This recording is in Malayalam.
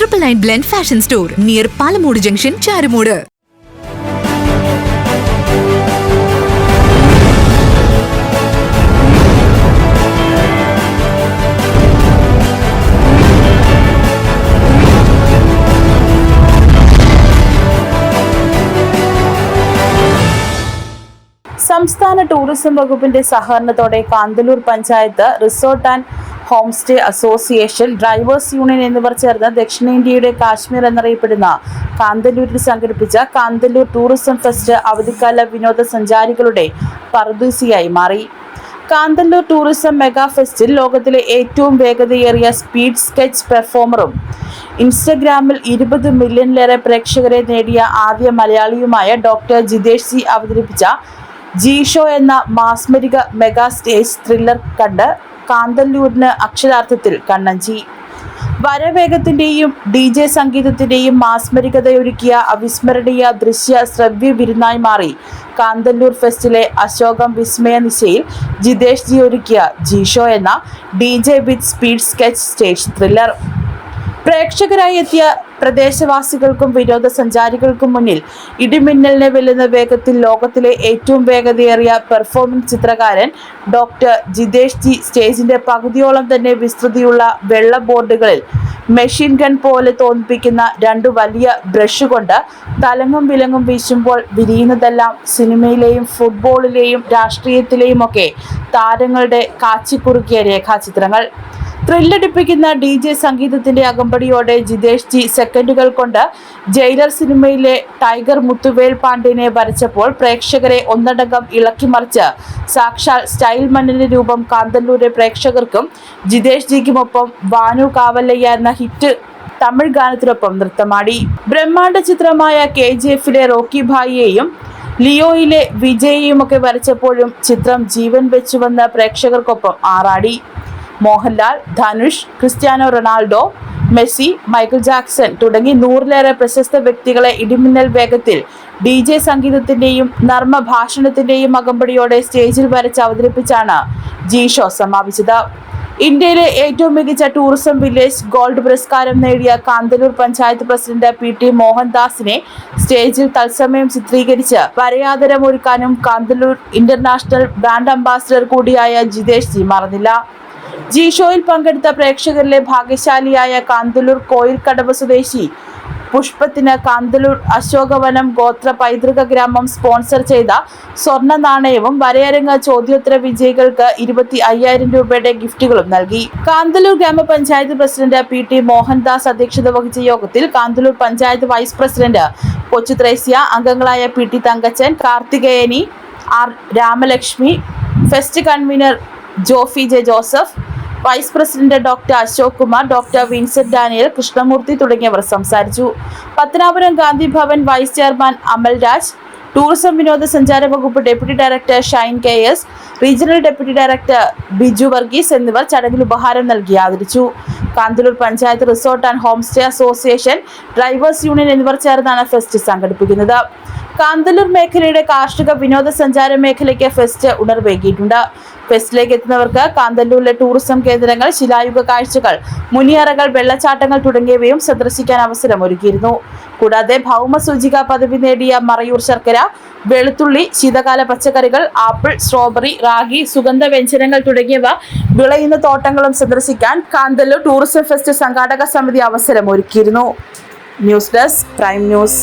Triple nine blend fashion store near Palamood junction Charummood സംസ്ഥാന ടൂറിസം വകുപ്പിന്റെ സഹകരണത്തോടെ Kanthalloor panchayat resort and home stay association drivers union എന്നിവർ ചേർന്ന് ദക്ഷിണേന്ത്യയുടെ കാശ്മീർ എന്നറിയപ്പെടുന്ന കാന്തല്ലൂരിൽ സംഘടിപ്പിച്ച കാന്തല്ലൂർ ടൂറിസം ഫെസ്റ്റ് അവധിക്കാല വിനോദസഞ്ചാരികളുടെ പറുദീസിയായി മാറി. കാന്തല്ലൂർ ടൂറിസം മെഗാ ഫെസ്റ്റിൽ ലോകത്തിലെ ഏറ്റവും വേഗതയേറിയ സ്പീഡ് സ്കെച്ച് പെർഫോമറും ഇൻസ്റ്റഗ്രാമിൽ ഇരുപത് മില്യണിലേറെ പ്രേക്ഷകരെ നേടിയ ആദ്യ മലയാളിയുമായ ഡോക്ടർ ജിതേഷ് സി അവതരിപ്പിച്ച ജീഷോ എന്ന മാസ്മരിക മെഗാ സ്റ്റേജ് ത്രില്ലർ കണ്ട് കാന്തല്ലൂരിന് അക്ഷരാർത്ഥത്തിൽ കണ്ണഞ്ചി വരവേഗത്തിന്റെയും ഡി ജെ സംഗീതത്തിന്റെയും മാസ്മരികതയൊരുക്കിയ അവിസ്മരണീയ ദൃശ്യ ശ്രവ്യ വിരുന്നായി മാറി കാന്തല്ലൂർ ഫെസ്റ്റിലെ അശോകം വിസ്മയ നിശയിൽ ജിതേഷ് ജി ഒരുക്കിയ ജീഷോ എന്ന D J with speed sketch stage thriller. പ്രേക്ഷകരായി എത്തിയ പ്രദേശവാസികൾക്കും വിനോദസഞ്ചാരികൾക്കും മുന്നിൽ ഇടിമിന്നലിനെ വെല്ലുന്ന വേഗത്തിൽ ലോകത്തിലെ ഏറ്റവും വേഗതയേറിയ പെർഫോമിംഗ് ചിത്രകാരൻ ഡോക്ടർ ജിതേഷ് ജി സ്റ്റേജിന്റെ പകുതിയോളം തന്നെ വിസ്തൃതിയുള്ള വെള്ള ബോർഡുകളിൽ മെഷീൻ ഗൺ പോലെ തോന്നിപ്പിക്കുന്ന രണ്ട് വലിയ ബ്രഷ് കൊണ്ട് തലങ്ങും വിലങ്ങും വീശുമ്പോൾ വിരിയുന്നതെല്ലാം സിനിമയിലെയും ഫുട്ബോളിലെയും രാഷ്ട്രീയത്തിലെയും ഒക്കെ താരങ്ങളുടെ കാച്ചിക്കുറുക്കിയ രേഖാചിത്രങ്ങൾ. ത്രില്ലടിപ്പിക്കുന്ന ഡി ജെ സംഗീതത്തിന്റെ അകമ്പടിയോടെ ജിതേഷ് ജി സെക്കൻഡുകൾ കൊണ്ട് ജയിലർ സിനിമയിലെ ടൈഗർ മുത്തുവേൽ പാണ്ഡ്യനെ വരച്ചപ്പോൾ പ്രേക്ഷകരെ ഒന്നടങ്കം ഇളക്കിമറിച്ച് സാക്ഷാൽ സ്റ്റൈൽ മണ്ണിന്റെ രൂപം കാന്തല്ലൂരെ പ്രേക്ഷകർക്കും ജിതേഷ് ജിക്കുമൊപ്പം വാനു കാവല്ലയ്യ എന്ന ഹിറ്റ് തമിഴ് ഗാനത്തിനൊപ്പം നൃത്തമാടി. ബ്രഹ്മാണ്ഡ ചിത്രമായ കെ ജി എഫിലെ റോക്കി ഭായിയെയും ലിയോയിലെ വിജയെയുമൊക്കെ വരച്ചപ്പോഴും ചിത്രം ജീവൻ വെച്ചുവെന്ന് പ്രേക്ഷകർക്കൊപ്പം ആറാടി. Mohanlal Dhanush Cristiano Ronaldo Messi Michael Jackson തുടങ്ങി നൂറിലേറെ പ്രശസ്ത വ്യക്തികളെ ഇടിമിന്നൽ വേഗത്തിൽ ഡി ജെ സംഗീതത്തിന്റെയും നർമ്മ ഭാഷണത്തിന്റെയും അകമ്പടിയോടെ സ്റ്റേജിൽ വരച്ച് അവതരിപ്പിച്ചാണ് ജി ഷോ സമാപിച്ചത്. ഇന്ത്യയിലെ ഏറ്റവും മികച്ച ടൂറിസം വില്ലേജ് ഗോൾഡ് പുരസ്കാരം നേടിയ Kanthalloor panchayat president P T മോഹൻദാസിനെ സ്റ്റേജിൽ തത്സമയം ചിത്രീകരിച്ച് വരയാദരമൊരുക്കാനും കാന്തല്ലൂർ ഇന്റർനാഷണൽ ബ്രാൻഡ് അംബാസിഡർ കൂടിയായ ജിതേഷ് ജി മറന്നില്ല. ജി ഷോയിൽ പങ്കെടുത്ത പ്രേക്ഷകരിലെ ഭാഗ്യശാലിയായ കാന്തല്ലൂർ കോയിൽക്കടവ് സ്വദേശി. പുഷ്പത്തിന് കാന്തലൂർ അശോകവനം ഗോത്ര പൈതൃക ഗ്രാമം സ്പോൺസർ ചെയ്ത സ്വർണ നാണയവും വരയരങ്ങ ചോദ്യോത്തര വിജയികൾക്ക് ഇരുപത്തി അയ്യായിരം രൂപയുടെ ഗിഫ്റ്റുകളും നൽകി. കാന്തലൂർ ഗ്രാമപഞ്ചായത്ത് പ്രസിഡന്റ് പി ടി മോഹൻദാസ് അധ്യക്ഷത വഹിച്ച യോഗത്തിൽ കാന്തലൂർ പഞ്ചായത്ത് വൈസ് പ്രസിഡന്റ് കൊച്ചു ത്രേസ്യ അംഗങ്ങളായ P T Thankachan Karthikeyani R Ramalakshmi fest convener Jofy J Joseph vice president doctor Ashok Kumar doctor Vincent Daniel Krishnamoorthy തുടങ്ങിയവർ സംസാരിച്ചു. Pathanapuram Gandhi Bhavan vice chairman Amal Raj tourism വിനോദസഞ്ചാര വകുപ്പ് deputy director Shine K S regional deputy director Biju Varghese എന്നിവർ ചടങ്ങിൽ ഉപഹാരം നൽകി ആദരിച്ചു. Kanthalloor panchayat resort and home stay association drivers union എന്നിവർ ചേർന്നാണ് ഫെസ്റ്റ് സംഘടിപ്പിക്കുന്നത്. കാന്തല്ലൂർ മേഖലയുടെ കാർഷിക വിനോദസഞ്ചാര മേഖലയ്ക്ക് ഫെസ്റ്റ് ഉണർവേകിയിട്ടുണ്ട്. ഫെസ്റ്റിലേക്ക് എത്തുന്നവർക്ക് കാന്തല്ലൂരിലെ ടൂറിസം കേന്ദ്രങ്ങൾ ശിലായുഗ കാഴ്ചകൾ മുനിയറകൾ വെള്ളച്ചാട്ടങ്ങൾ തുടങ്ങിയവയും സന്ദർശിക്കാൻ അവസരം ഒരുക്കിയിരുന്നു കൂടാതെ ഭൗമ സൂചിക പദവി നേടിയ മറയൂർ ശർക്കര വെളുത്തുള്ളി ശീതകാല പച്ചക്കറികൾ ആപ്പിൾ സ്ട്രോബെറി റാഗി സുഗന്ധ വ്യഞ്ജനങ്ങൾ തുടങ്ങിയവ വിളയുന്ന തോട്ടങ്ങളും സന്ദർശിക്കാൻ കാന്തല്ലൂർ ടൂറിസം ഫെസ്റ്റ് സംഘാടക സമിതി അവസരം ഒരുക്കിയിരുന്നു ന്യൂസ് ഡെസ്ക് പ്രൈം ന്യൂസ്.